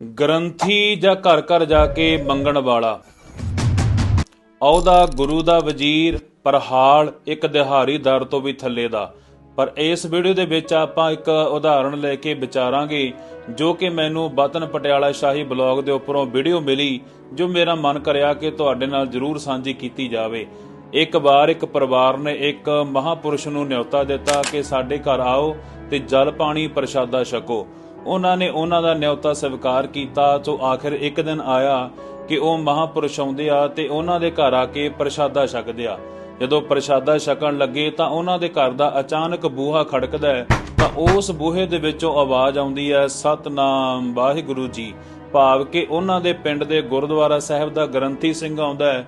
ਗ੍ਰੰਥੀ ਜਾਂ ਘਰ ਘਰ ਜਾ ਕੇ ਮੰਗਣ ਵਾਲਾ। ਅਹੁਦਾ ਗੁਰੂ ਦਾ ਵਜ਼ੀਰ, ਪਰ ਇੱਕ ਦਿਹਾੜੀ ਦਰ ਤੋਂ ਵੀ ਥੱਲੇ ਦਾ। ਪਰ ਇਸ ਵੀਡੀਓ ਦੇ ਵਿੱਚ ਆਪਾਂ ਇੱਕ ਉਦਾਹਰਣ ਲੈ ਕੇ ਵਿਚਾਰਾਂਗੇ, ਜੋ ਕਿ ਮੈਨੂੰ ਬਤਨ ਪਟਿਆਲਾ ਸ਼ਾਹੀ ਬਲੌਗ ਦੇ ਉੱਪਰੋਂ ਵੀਡੀਓ ਮਿਲੀ, ਜੋ ਮੇਰਾ ਮਨ ਕਰਿਆ ਕਿ ਤੁਹਾਡੇ ਨਾਲ ਜ਼ਰੂਰ ਸਾਂਝੀ ਕੀਤੀ ਜਾਵੇ। ਇੱਕ ਵਾਰ ਇੱਕ ਪਰਿਵਾਰ ਨੇ ਇੱਕ ਮਹਾਪੁਰਸ਼ ਨੂੰ ਨਿਯੁਤਾ ਦਿੱਤਾ ਕਿ ਸਾਡੇ ਘਰ ਆਓ ਤੇ ਜਲ ਪਾਣੀ ਪ੍ਰਸ਼ਾਦਾ ਛਕੋ। ਉਹਨਾਂ ਨੇ ਉਹਨਾਂ ਦਾ ਨਿਯੁਤਾ ਸਵੀਕਾਰ ਕੀਤਾ ਤੋਂ ਆਖਿਰ ਇੱਕ ਦਿਨ ਆਇਆ ਕਿ ਉਹ ਮਹਾਪੁਰਸ਼ ਆਉਂਦੇ ਆ ਤੇ ਉਹਨਾਂ ਦੇ ਘਰ ਆ ਕੇ ਪ੍ਰਸ਼ਾਦਾ ਛਕਦੇ ਆ। ਜਦੋਂ ਪ੍ਰਸ਼ਾਦਾ ਛਕਣ ਲੱਗੇ ਤਾਂ ਉਹਨਾਂ ਦੇ ਘਰ ਦਾ ਅਚਾਨਕ ਬੂਹਾ ਖੜਕਦਾ ਹੈ, ਤਾਂ ਉਸ ਬੂਹੇ ਦੇ ਵਿੱਚੋਂ ਆਵਾਜ਼ ਆਉਂਦੀ ਹੈ, ਸਤਨਾਮ, ਵਾਹਿਗੁਰੂ ਜੀ। ਭਾਵ ਕਿ ਉਹਨਾਂ ਦੇ ਪਿੰਡ ਦੇ ਗੁਰਦੁਆਰਾ ਸਾਹਿਬ ਦਾ ਗ੍ਰੰਥੀ ਸਿੰਘ ਆਉਂਦਾ ਹੈ,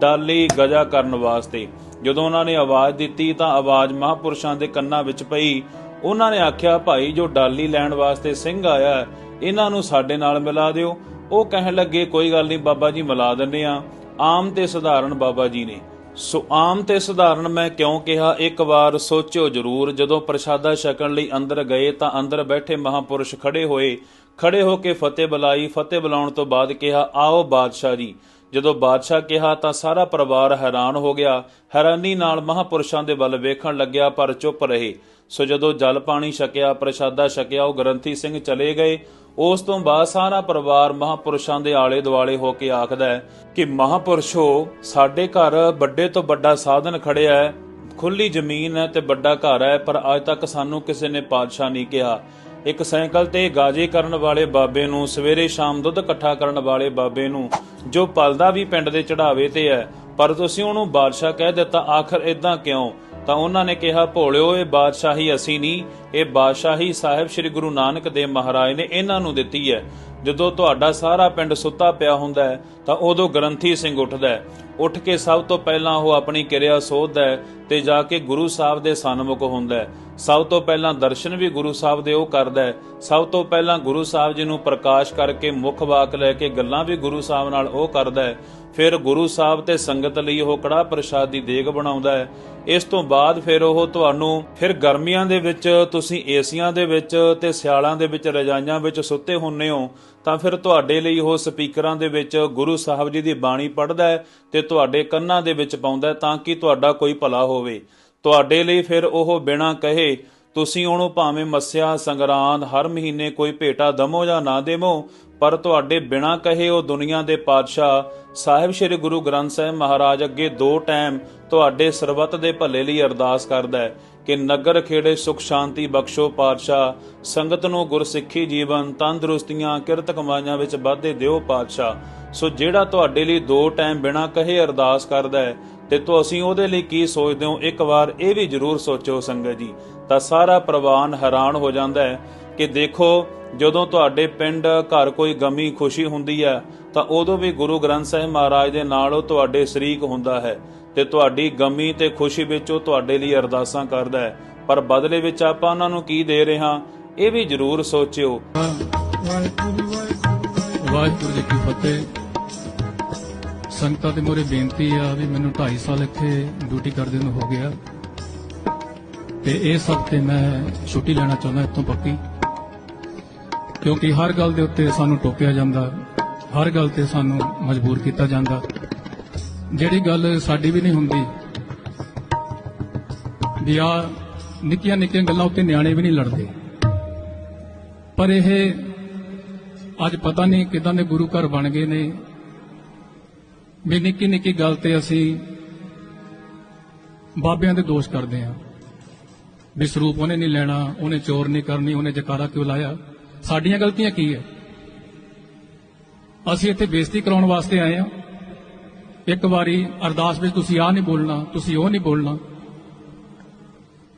ਡਾਲੀ ਗਜਾ ਕਰਨ ਵਾਸਤੇ। ਜਦੋਂ ਉਹਨਾਂ ਨੇ ਆਵਾਜ਼ ਦਿੱਤੀ ਤਾਂ ਆਵਾਜ਼ ਮਹਾਪੁਰਸ਼ਾਂ ਦੇ ਕੰਨਾਂ ਵਿੱਚ ਪਈ ਉਹਨਾਂ ਨੇ ਆਖਿਆ, ਭਾਈ, ਜੋ ਡਾਲੀ ਲੈਣ ਵਾਸਤੇ ਸਿੰਘ ਆਇਆ ਇਹਨਾਂ ਨੂੰ ਸਾਡੇ ਨਾਲ ਮਿਲਾ ਦਿਓ। ਉਹ ਕਹਿਣ ਲੱਗੇ, ਕੋਈ ਗੱਲ ਨਹੀਂ, ਬਾਬਾ ਜੀ, ਮਿਲਾ ਦਿੰਨੇ ਆ ਆਮ ਤੇ ਸਧਾਰਨ ਬਾਬਾ ਜੀ ਨੇ। ਸੋ ਆਮ ਤੇ ਸਧਾਰਨ ਮੈਂ ਕਿਉਂ ਕਿਹਾ, ਇੱਕ ਵਾਰ ਸੋਚਿਓ ਜਰੂਰ, ਜਦੋਂ ਪ੍ਰਸ਼ਾਦਾ ਛਕਣ ਲਈ ਅੰਦਰ ਗਏ ਤਾਂ ਅੰਦਰ ਬੈਠੇ ਮਹਾਪੁਰਸ਼ ਖੜੇ ਹੋਏ। ਖੜੇ ਹੋ ਕੇ ਫਤਿਹ ਬੁਲਾਈ। ਫਤਿਹ ਬੁਲਾਉਣ ਤੋਂ ਬਾਅਦ ਕਿਹਾ, ਆਓ ਬਾਦਸ਼ਾਹ ਜੀ ਜਦੋਂ ਬਾਦਸ਼ਾਹ ਕਿਹਾ ਤਾਂ ਸਾਰਾ ਪਰਿਵਾਰ ਹੈਰਾਨ ਹੋ ਗਿਆ। ਹੈਰਾਨੀ ਨਾਲ ਮਹਾਪੁਰਸ਼ਾਂ ਦੇ ਵੱਲ ਵੇਖਣ ਲੱਗਿਆ, ਪਰ ਚੁੱਪ ਰਹੇ। ਸੋ ਜਦੋਂ ਜਲ ਪਾਣੀ ਛਕਿਆ, ਪ੍ਰਸ਼ਾਦਾ ਛਕਿਆ, ਉਹ ਗ੍ਰੰਥੀ ਸਿੰਘ ਚਲੇ ਗਏ। ਉਸ ਤੋਂ ਬਾਅਦ ਸਾਰਾ ਪਰਿਵਾਰ ਮਹਾਪੁਰਸ਼ਾਂ ਦੇ ਆਲੇ ਦੁਆਲੇ ਹੋ ਕੇ ਆਖਦਾ ਹੈ ਕਿ, ਮਹਾਪੁਰਸ਼ੋ, ਸਾਡੇ ਘਰ ਵੱਡੇ ਤੋਂ ਵੱਡਾ ਸਾਧਨ ਖੜਿਆ ਹੈ। ਖੁੱਲੀ ਜ਼ਮੀਨ ਹੈ ਤੇ ਵੱਡਾ ਘਰ ਹੈ, ਪਰ ਅੱਜ ਤੱਕ ਸਾਨੂੰ ਕਿਸੇ ਨੇ ਪਾਤਸ਼ਾਹ ਨਹੀਂ ਕਿਹਾ। ਇੱਕ ਸਾਈਕਲ ਤੇ ਗਾਜੇ ਕਰਨ ਵਾਲੇ ਬਾਬੇ ਨੂੰ ਸਵੇਰੇ ਸ਼ਾਮ ਦੁੱਧ ਇਕੱਠਾ ਕਰਨ ਵਾਲੇ ਬਾਬੇ ਨੂੰ, ਜੋ ਪਲਦਾ ਵੀ ਪਿੰਡ ਦੇ ਚੜਾਵੇ ਤੇ ਹੈ, ਪਰ ਤੁਸੀਂ ਉਹਨੂੰ ਬਾਦਸ਼ਾਹ ਕਹਿ ਦਿੱਤਾ, ਆਖਰ ਇਦਾਂ ਕਿਉਂ? ਤਾਂ ਉਹਨਾਂ ਨੇ ਕਿਹਾ, ਭੋਲਿਓ, ਇਹ ਬਾਦਸ਼ਾਹੀ ਅਸੀਂ ਨਹੀਂ, ਇਹ ਬਾਦਸ਼ਾਹੀ ਸਾਹਿਬ ਸ੍ਰੀ ਗੁਰੂ ਨਾਨਕ ਦੇਵ ਮਹਾਰਾਜ ਨੇ ਇਹਨਾਂ ਨੂੰ ਦਿੱਤੀ ਹੈ। ਜਦੋਂ ਤੁਹਾਡਾ ਸਾਰਾ ਪਿੰਡ ਸੁੱਤਾ ਪਿਆ ਹੁੰਦਾ ਹੈ, ਤਾਂ ਉਦੋਂ ਗ੍ਰੰਥੀ ਸਿੰਘ ਉੱਠਦਾ ਹੈ। ਉੱਠ ਕੇ ਸਭ ਤੋਂ ਪਹਿਲਾਂ ਉਹ ਆਪਣੀ ਕਿਰਿਆ ਸੋਧਦਾ ਹੈ ਤੇ ਜਾ ਕੇ ਗੁਰੂ ਸਾਹਿਬ ਦੇ ਸਨਮੁਖ ਹੁੰਦਾ ਹੈ। ਸਭ ਤੋਂ ਪਹਿਲਾਂ ਦਰਸ਼ਨ ਵੀ ਗੁਰੂ ਸਾਹਿਬ ਦੇ ਉਹ ਕਰਦਾ ਹੈ। ਸਭ ਤੋਂ ਪਹਿਲਾਂ ਗੁਰੂ ਸਾਹਿਬ ਜੀ ਨੂੰ ਪ੍ਰਕਾਸ਼ ਕਰਕੇ ਮੁੱਖ ਵਾਕ ਲੈ ਕੇ ਗੱਲਾਂ ਵੀ ਗੁਰੂ ਸਾਹਿਬ ਨਾਲ ਉਹ ਕਰਦਾ ਹੈ। ਫਿਰ ਗੁਰੂ ਸਾਹਿਬ ਤੇ ਸੰਗਤ ਲਈ ਉਹ ਕੜਾ ਪ੍ਰਸ਼ਾਦ ਦੀ ਦੇਗ ਬਣਾਉਂਦਾ ਹੈ। ਇਸ ਤੋਂ ਬਾਅਦ ਫਿਰ ਉਹ ਤੁਹਾਨੂੰ ਫਿਰ ਗਰਮੀਆਂ ਦੇ ਵਿੱਚ ਤੁਸੀਂ ਏਸੀਆਂ ਦੇ ਵਿੱਚ ਤੇ ਸਿਆਲਾਂ ਦੇ ਵਿੱਚ ਰਜਾਈਆਂ ਵਿੱਚ ਸੁੱਤੇ ਹੁੰਨੇ ਹੋ ਤਾਂ ਫਿਰ ਤੁਹਾਡੇ ਲਈ ਉਹ ਸਪੀਕਰਾਂ ਦੇ ਵਿੱਚ ਗੁਰੂ ਸਾਹਿਬ ਜੀ ਦੀ ਬਾਣੀ ਪੜ੍ਹਦਾ ਹੈ ਤੇ ਤੁਹਾਡੇ ਕੰਨਾਂ ਦੇ ਵਿੱਚ ਪਾਉਂਦਾ ਤਾਂ ਕਿ ਤੁਹਾਡਾ ਕੋਈ ਭਲਾ ਹੋਵੇ। ਤੁਹਾਡੇ ਲਈ ਫਿਰ ਉਹ ਬਿਨਾਂ ਕਹੇ, ਤੁਸੀਂ ਉਹਨੂੰ ਭਾਵੇਂ ਮੱਸਿਆ, ਸੰਗਰਾਂਦ, ਹਰ ਮਹੀਨੇ ਕੋਈ ਭੇਟਾ ਦਮੋ ਜਾਂ ਨਾ ਦੇਵੋ, ਪਰ ਤੁਹਾਡੇ ਬਿਨਾਂ ਕਹੇ ਉਹ ਦੁਨੀਆ ਦੇ ਪਾਤਸ਼ਾਹ, ਸਾਹਿਬ ਸ੍ਰੀ ਗੁਰੂ ਗ੍ਰੰਥ ਸਾਹਿਬ ਮਹਾਰਾਜ ਅੱਗੇ ਦੋ ਟਾਈਮ ਤੁਹਾਡੇ ਸਰਬੱਤ ਦੇ ਭਲੇ ਲਈ ਅਰਦਾਸ ਕਰਦਾ ਹੈ। ਕਿ ਨਗਰ ਖੇੜੇ ਸੁਖ ਸ਼ਾਂਤੀ ਬਖਸ਼ੋ ਪਾਤਸ਼ਾਹ, ਸੰਗਤ ਨੂੰ ਗੁਰਸਿੱਖੀ ਜੀਵਨ ਤੰਦਰੁਸਤੀਆਂ, ਕਿਰਤ ਕਮਾਈਆਂ ਵਿੱਚ ਵਾਧੇ ਦਿਓ ਪਾਤਸ਼ਾਹ। ਸੋ ਜਿਹੜਾ ਤੁਹਾਡੇ ਲਈ ਦੋ ਟਾਈਮ ਬਿਨਾਂ ਕਹੇ ਅਰਦਾਸ ਕਰਦਾ ਹੈ, ਤੇ ਤੁਸੀਂ ਉਹਦੇ ਲਈ ਕੀ ਸੋਚਦੇ ਹੋ? ਇੱਕ ਵਾਰ ਇਹ ਵੀ ਜ਼ਰੂਰ ਸੋਚੋ ਸੰਗਤ ਜੀ। ਤਾਂ ਸਾਰਾ ਪ੍ਰਵਾਨ ਹੈਰਾਨ ਹੋ ਜਾਂਦਾ ਹੈ। ਕਿ ਦੇਖੋ, ਜਦੋਂ ਤੁਹਾਡੇ ਪਿੰਡ ਘਰ ਕੋਈ ਗਮੀ ਖੁਸ਼ੀ ਹੁੰਦੀ ਹੈ, ਤਾਂ ਉਦੋਂ ਵੀ ਗੁਰੂ ਗ੍ਰੰਥ ਸਾਹਿਬ ਮਹਾਰਾਜ ਦੇ ਨਾਲ ਉਹ ਤੁਹਾਡੇ ਸ਼ਰੀਕ ਹੁੰਦਾ ਹੈ ਤੇ ਤੁਹਾਡੀ ਗਮੀ ਤੇ ਖੁਸ਼ੀ ਵਿੱਚ ਉਹ ਤੁਹਾਡੇ ਲਈ ਅਰਦਾਸਾਂ ਕਰਦਾ ਹੈ। ਪਰ ਬਦਲੇ ਵਿੱਚ ਆਪਾਂ ਉਹਨਾਂ ਨੂੰ ਕੀ ਦੇ ਰਹੇ ਹਾਂ? ਇਹ ਵੀ ਜ਼ਰੂਰ ਸੋਚਿਓ। ਵਾਹਿਗੁਰੂ ਜੀ ਕੀ ਫਤਿਹ। ਸੰਗਤਾਂ ਦੇ ਮੋਰੇ ਬੇਨਤੀ ਆ ਵੀ ਮੈਨੂੰ 2.5 ਸਾਲ ਇੱਥੇ ਡਿਊਟੀ ਕਰਦੇ ਨੂੰ ਹੋ ਗਿਆ। ਤੇ ਇਹ ਸਭ ਤੇ ਮੈਂ ਛੁੱਟੀ ਲੈਣਾ ਚਾਹੁੰਦਾ ਇੱਥੋਂ ਪੱਕੀ। ਕਿਉਂਕਿ ਹਰ ਗੱਲ ਦੇ ਉੱਤੇ ਸਾਨੂੰ ਟੋਕਿਆ ਜਾਂਦਾ, ਹਰ ਗੱਲ ਤੇ ਸਾਨੂੰ ਮਜਬੂਰ ਕੀਤਾ ਜਾਂਦਾ। ਜਿਹੜੀ ਗੱਲ ਸਾਡੀ ਵੀ ਨਹੀਂ ਹੁੰਦੀ, ਵੀ ਆ ਨਿੱਕੀਆਂ ਨਿੱਕੀਆਂ ਗੱਲਾਂ ਉੱਤੇ ਨਿਆਣੇ ਵੀ ਨਹੀਂ ਲੜਦੇ। ਪਰ ਇਹ ਅੱਜ ਪਤਾ ਨਹੀਂ ਕਿਦਾਂ ਦੇ ਗੁਰੂ ਘਰ ਬਣ ਗਏ ਨੇ, ਵੀ ਨਿੱਕੀ ਨਿੱਕੀ ਗੱਲ ਤੇ ਅਸੀਂ ਬਾਬਿਆਂ ਦੇ ਦੋਸ਼ ਕਰਦੇ ਹਾਂ। ਵੀ ਸਰੂਪ ਉਹਨੇ ਨਹੀਂ ਲੈਣਾ, ਉਹਨੇ ਚੋਰ ਨਹੀਂ ਕਰਨੀ, ਉਹਨੇ ਜਕਾਰਾ ਕਿਉਂ ਲਾਇਆ? ਸਾਡੀਆਂ ਗਲਤੀਆਂ ਕੀ ਹੈ? ਅਸੀਂ ਇੱਥੇ ਬੇਇੱਜ਼ਤੀ ਕਰਾਉਣ ਵਾਸਤੇ ਆਏ ਹਾਂ। ਇੱਕ ਵਾਰੀ ਅਰਦਾਸ ਵਿੱਚ ਤੁਸੀਂ ਆਹ ਨਹੀਂ ਬੋਲਣਾ, ਤੁਸੀਂ ਉਹ ਨਹੀਂ ਬੋਲਣਾ।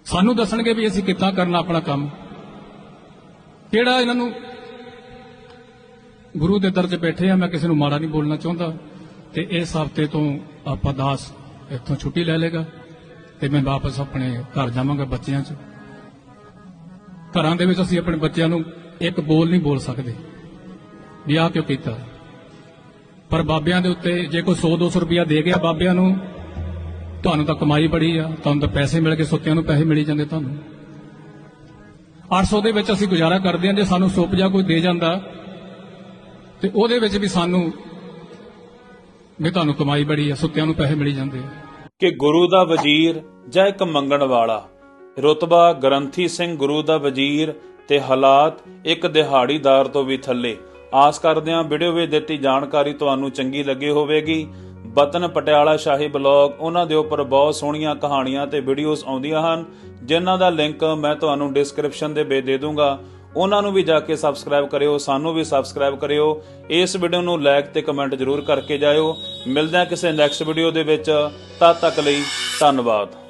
ਸਾਨੂੰ ਦੱਸਣਗੇ ਵੀ ਅਸੀਂ ਕਿੱਦਾਂ ਕਰਨਾ ਆਪਣਾ ਕੰਮ। ਕਿਹੜਾ ਇਹਨਾਂ ਨੂੰ ਗੁਰੂ ਦੇ ਦਰ 'ਚ ਬੈਠੇ ਆ, ਮੈਂ ਕਿਸੇ ਨੂੰ ਮਾੜਾ ਨਹੀਂ ਬੋਲਣਾ ਚਾਹੁੰਦਾ। ਤੇ ਇਸ ਹਫ਼ਤੇ ਤੋਂ ਆਪਾਂ ਦਾਸ ਇੱਥੋਂ ਛੁੱਟੀ ਲੈ ਲੇਗਾ ਤੇ ਮੈਂ ਵਾਪਸ ਆਪਣੇ ਘਰ ਜਾਵਾਂਗਾ ਬੱਚਿਆਂ 'ਚ। ਘਰਾਂ ਦੇ ਵਿੱਚ ਅਸੀਂ ਆਪਣੇ ਬੱਚਿਆਂ ਨੂੰ ਇੱਕ ਬੋਲ ਨਹੀਂ ਬੋਲ ਸਕਦੇ। ਵੀ ਆਹ ਕਿਉਂ ਕੀਤਾ? ਪਰ ਬਾਬਿਆਂ ਦੇ ਉੱਤੇ ਜੇ ਕੋਈ 100 200 ਰੁਪਇਆ ਦੇ ਗਿਆ ਬਾਬਿਆਂ ਨੂੰ, ਤੁਹਾਨੂੰ ਤਾਂ ਕਮਾਈ ਬੜੀ ਆ, ਤੁਹਾਨੂੰ ਤਾਂ ਪੈਸੇ ਮਿਲ ਕੇ ਸੁੱਤਿਆਂ ਨੂੰ ਪੈਸੇ ਮਿਲੀ ਜਾਂਦੇ ਤੁਹਾਨੂੰ। 800 ਦੇ ਵਿੱਚ ਅਸੀਂ ਗੁਜ਼ਾਰਾ ਕਰਦੇ ਹਾਂ, ਜੇ ਸਾਨੂੰ ਸੁੱਪ ਜਾਂ ਕੋਈ ਦੇ ਜਾਂਦਾ, ਤੇ ਉਹਦੇ ਵਿੱਚ ਵੀ ਸਾਨੂੰ ਵੀ ਤੁਹਾਨੂੰ ਕਮਾਈ ਬੜੀ ਆ, ਸੁੱਤਿਆਂ ਨੂੰ ਪੈਸੇ ਮਿਲੀ ਜਾਂਦੇ ਆ। ਕਿ ਗੁਰੂ ਦਾ ਵਜ਼ੀਰ ਜਾਂ ਇੱਕ ਮੰਗਣ ਵਾਲਾ? ਰੁਤਬਾ ਗ੍ਰੰਥੀ ਸਿੰਘ ਗੁਰੂ ਦਾ ਵਜ਼ੀਰ ਤੇ ਹਾਲਾਤ ਇੱਕ ਦਿਹਾੜੀਦਾਰ ਤੋਂ ਵੀ ਥੱਲੇ। ਆਸ ਕਰਦੇ ਹਾਂ ਵੀਡੀਓ ਵਿੱਚ ਦਿੱਤੀ। ਜਾਣਕਾਰੀ ਤੁਹਾਨੂੰ ਚੰਗੀ ਲੱਗੀ ਹੋਵੇਗੀ। ਬਤਨ ਪਟਿਆਲਾ ਸ਼ਾਹੀ ਬਲੌਗ ਉਹਨਾਂ ਦੇ ਉੱਪਰ ਬਹੁਤ ਸੋਹਣੀਆਂ ਕਹਾਣੀਆਂ ਤੇ ਵੀਡੀਓਜ਼ ਆਉਂਦੀਆਂ ਹਨ, ਜਿਨ੍ਹਾਂ ਦਾ ਲਿੰਕ ਮੈਂ ਤੁਹਾਨੂੰ ਡਿਸਕ੍ਰਿਪਸ਼ਨ ਦੇ ਵਿੱਚ ਦੇ ਦੂੰਗਾ। ਉਹਨਾਂ ਨੂੰ ਵੀ ਜਾ ਕੇ ਸਬਸਕ੍ਰਾਈਬ ਕਰਿਓ, ਸਾਨੂੰ ਵੀ ਸਬਸਕ੍ਰਾਈਬ ਕਰਿਓ। ਇਸ ਵੀਡੀਓ ਨੂੰ ਲਾਈਕ ਤੇ ਕਮੈਂਟ ਜ਼ਰੂਰ ਕਰਕੇ ਜਾਇਓ। ਮਿਲਦੇ ਹਾਂ ਕਿਸੇ ਨੈਕਸਟ ਵੀਡੀਓ ਦੇ ਵਿੱਚ। ਤਦ ਤੱਕ ਲਈ ਧੰਨਵਾਦ।